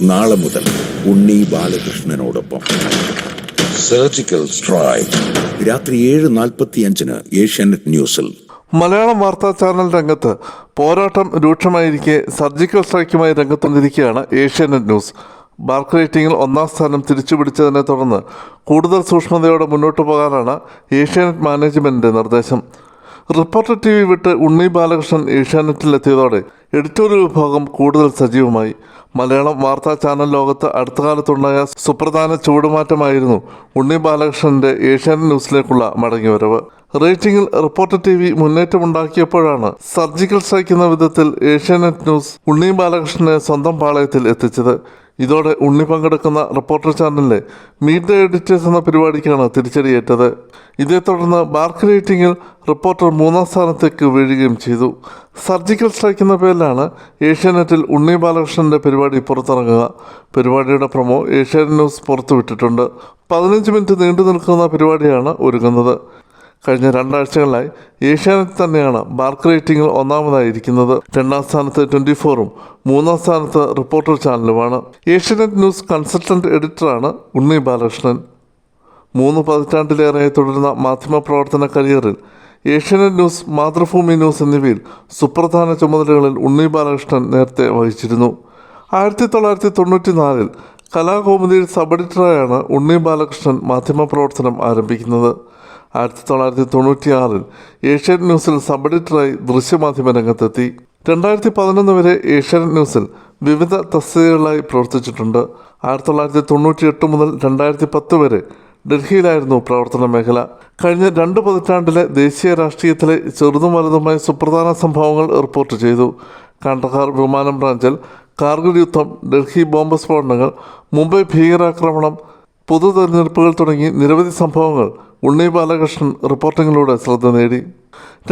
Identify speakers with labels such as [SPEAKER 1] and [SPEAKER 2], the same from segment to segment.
[SPEAKER 1] നാളെ മുതൽ ഉണ്ണി ബാലകൃഷ്ണനോടൊപ്പം. Surgical strike രാത്രി ഏഴ് നാൽപ്പത്തിയഞ്ചിന് ഏഷ്യാനെറ്റ് ന്യൂസിൽ.
[SPEAKER 2] മലയാളം വാർത്താ ചാനൽ രംഗത്ത് പോരാട്ടം രൂക്ഷമായിരിക്കെ സർജിക്കൽ സ്ട്രൈക്കുമായി രംഗത്ത് വന്നിരിക്കുകയാണ് ഏഷ്യാനെറ്റ് ന്യൂസ്. മാർക്ക് റേറ്റിംഗിൽ ഒന്നാം സ്ഥാനം തിരിച്ചുപിടിച്ചതിനെ തുടർന്ന് കൂടുതൽ സൂക്ഷ്മതയോടെ മുന്നോട്ട് പോകാനാണ് ഏഷ്യാനെറ്റ് മാനേജ്മെന്റിന്റെ നിർദ്ദേശം. റിപ്പോർട്ടർ ടി വി വിട്ട് ഉണ്ണി ബാലകൃഷ്ണൻ ഏഷ്യാനെറ്റിലെത്തിയതോടെ എഡിറ്റോറിയൽ വിഭാഗം കൂടുതൽ സജീവമായി. മലയാളം വാർത്താ ചാനൽ ലോകത്ത് അടുത്ത കാലത്തുണ്ടായ സുപ്രധാന ചുവടുമാറ്റമായിരുന്നു ഉണ്ണി ബാലകൃഷ്ണന്റെ ഏഷ്യാനെറ്റ് ന്യൂസിലേക്കുള്ള മടങ്ങിവരവ്. റേറ്റിംഗിൽ റിപ്പോർട്ടർ ടി വി മുന്നേറ്റമുണ്ടാക്കിയപ്പോഴാണ് സർജിക്കൽ സ്ട്രൈക്ക് എന്ന വിധത്തിൽ ഏഷ്യാനെറ്റ് ന്യൂസ് ഉണ്ണി ബാലകൃഷ്ണനെ സ്വന്തം പാളയത്തിൽ എത്തിച്ചത്. ഇതോടെ ഉണ്ണി പങ്കെടുക്കുന്ന റിപ്പോർട്ടർ ചാനലിലെ മീറ്റ് ദ എഡിറ്റേഴ്സ് എന്ന പരിപാടിക്കാണ് തിരിച്ചടിയേറ്റത്. ഇതേ തുടർന്ന് മാർക്ക് റേറ്റിംഗിൽ റിപ്പോർട്ടർ മൂന്നാം സ്ഥാനത്തേക്ക് വീഴുകയും ചെയ്തു. സർജിക്കൽ സ്ട്രൈക്ക് എന്ന പേരിലാണ് ഏഷ്യാനെറ്റിൽ ഉണ്ണി ബാലകൃഷ്ണന്റെ പരിപാടി പുറത്തിറങ്ങുക. പരിപാടിയുടെ പ്രമോ ഏഷ്യാനെറ്റ് ന്യൂസ് പുറത്തുവിട്ടിട്ടുണ്ട്. പതിനഞ്ച് മിനിറ്റ് നീണ്ടു നിൽക്കുന്ന പരിപാടിയാണ് ഒരുങ്ങുന്നത്. കഴിഞ്ഞ രണ്ടാഴ്ചകളിലായി ഏഷ്യാനെറ്റ് തന്നെയാണ് മാർക്ക് റേറ്റിംഗിൽ ഒന്നാമതായിരിക്കുന്നത്. രണ്ടാം സ്ഥാനത്ത് ട്വന്റി ഫോറും മൂന്നാം സ്ഥാനത്ത് റിപ്പോർട്ടർ ചാനലുമാണ്. ഏഷ്യാനെറ്റ് ന്യൂസ് കൺസൾട്ടന്റ് എഡിറ്ററാണ് ഉണ്ണി ബാലകൃഷ്ണൻ. മൂന്ന് പതിറ്റാണ്ടിലേറെ തുടരുന്ന മാധ്യമ പ്രവർത്തന കരിയറിൽ ഏഷ്യാനെറ്റ് ന്യൂസ് മാതൃഭൂമി ന്യൂസ് എന്നിവയിൽ സുപ്രധാന ചുമതലകളിൽ ഉണ്ണി ബാലകൃഷ്ണൻ നേരത്തെ വഹിച്ചിരുന്നു. ആയിരത്തി തൊള്ളായിരത്തി തൊണ്ണൂറ്റി നാലിൽ സബ് എഡിറ്ററായാണ് ഉണ്ണി ബാലകൃഷ്ണൻ മാധ്യമപ്രവർത്തനം ആരംഭിക്കുന്നത്. ആയിരത്തി തൊള്ളായിരത്തി തൊണ്ണൂറ്റിയാറിൽ ഏഷ്യാനെറ്റ് ന്യൂസിൽ സബ് എഡിറ്ററായി ദൃശ്യമാധ്യമ രംഗത്തെത്തി. രണ്ടായിരത്തി പതിനൊന്ന് വരെ ഏഷ്യാനെറ്റ് ന്യൂസിൽ വിവിധ തസ്തികകളിലായി പ്രവർത്തിച്ചിട്ടുണ്ട്. ആയിരത്തി തൊള്ളായിരത്തി തൊണ്ണൂറ്റി എട്ട് മുതൽ രണ്ടായിരത്തി പത്ത് വരെ ഡൽഹിയിലായിരുന്നു പ്രവർത്തന മേഖല. കഴിഞ്ഞ രണ്ട് പതിറ്റാണ്ടിലെ ദേശീയ രാഷ്ട്രീയത്തിലെ ചെറുതും വലുതുമായ സുപ്രധാന സംഭവങ്ങൾ റിപ്പോർട്ട് ചെയ്തു. കണ്ടഹാർ വിമാനം ബ്രാഞ്ചിൽ കാർഗിൽ യുദ്ധം ഡൽഹി ബോംബ് സ്ഫോടനങ്ങൾ മുംബൈ ഭീകരാക്രമണം പൊതു തെരഞ്ഞെടുപ്പുകൾ തുടങ്ങി നിരവധി സംഭവങ്ങൾ ഉണ്ണി ബാലകൃഷ്ണൻ റിപ്പോർട്ടിങ്ങിലൂടെ ശ്രദ്ധ നേടി.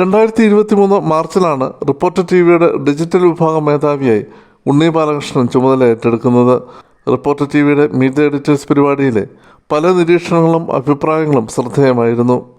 [SPEAKER 2] രണ്ടായിരത്തി ഇരുപത്തി മൂന്ന് മാർച്ചിലാണ് റിപ്പോർട്ടർ ടി വിയുടെ ഡിജിറ്റൽ വിഭാഗം മേധാവിയായി ഉണ്ണി ബാലകൃഷ്ണൻ ചുമതല ഏറ്റെടുക്കുന്നത്. റിപ്പോർട്ടർ ടി വിയുടെ മീറ്റ് എഡിറ്റേഴ്സ് പരിപാടിയിലെ പല നിരീക്ഷണങ്ങളും അഭിപ്രായങ്ങളും ശ്രദ്ധേയമായിരുന്നു.